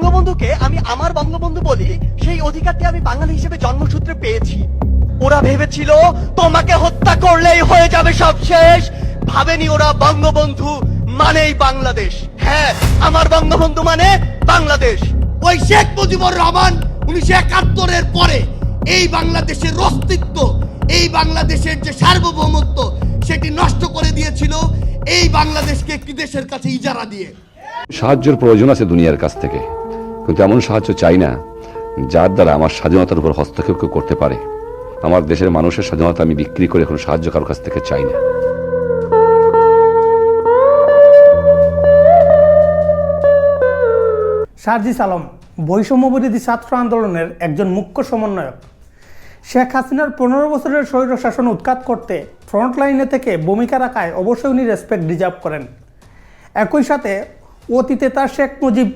বঙ্গবন্ধুকে আমি আমার বঙ্গবন্ধু বলি সেই অধিকারটি আমি বাঙালি হিসেবে জন্মসূত্রে পেয়েছি। ওরা ভেবেছিল তোমাকে হত্যা করলেই হয়ে যাবে সব শেষ। ভাবেনি ওরা বঙ্গবন্ধু মানেই বাংলাদেশ। হ্যাঁ আমার বঙ্গবন্ধু মানে বাংলাদেশ। ওই শেখ মুজিবুর রহমান উনিশশো একাত্তরের পরে এই বাংলাদেশের অস্তিত্ব এই বাংলাদেশের যে সার্বভৌমত্ব সেটি নষ্ট করে দিয়েছিল। এই বাংলাদেশকে একটি দেশের কাছে ইজারা দিয়ে। সাহায্যের প্রয়োজন আছে দুনিয়ার কাছ থেকে। কিন্তু এমন সাহায্য চাই না, যার দ্বারা আমার স্বাধীনতার উপর হস্তক্ষেপ কেউ করতে পারে। আমার দেশের মানুষের স্বাধীনতা আমি বিক্রি করে কোনো সাহায্য কারোর কাছ থেকে চাই না। সার্জিস আলম বৈষম্যবিরোধী ছাত্র আন্দোলনের একজন মুখ্য সমন্বয়ক। শেখ হাসিনার পনেরো বছরের স্বৈর শাসন উৎখাত করতে ফ্রন্ট লাইনে থেকে ভূমিকা রাখায় অবশ্যই উনি রেসপেক্ট ডিজার্ভ করেন। একই সাথে অতীতে তার শেখ মুজিব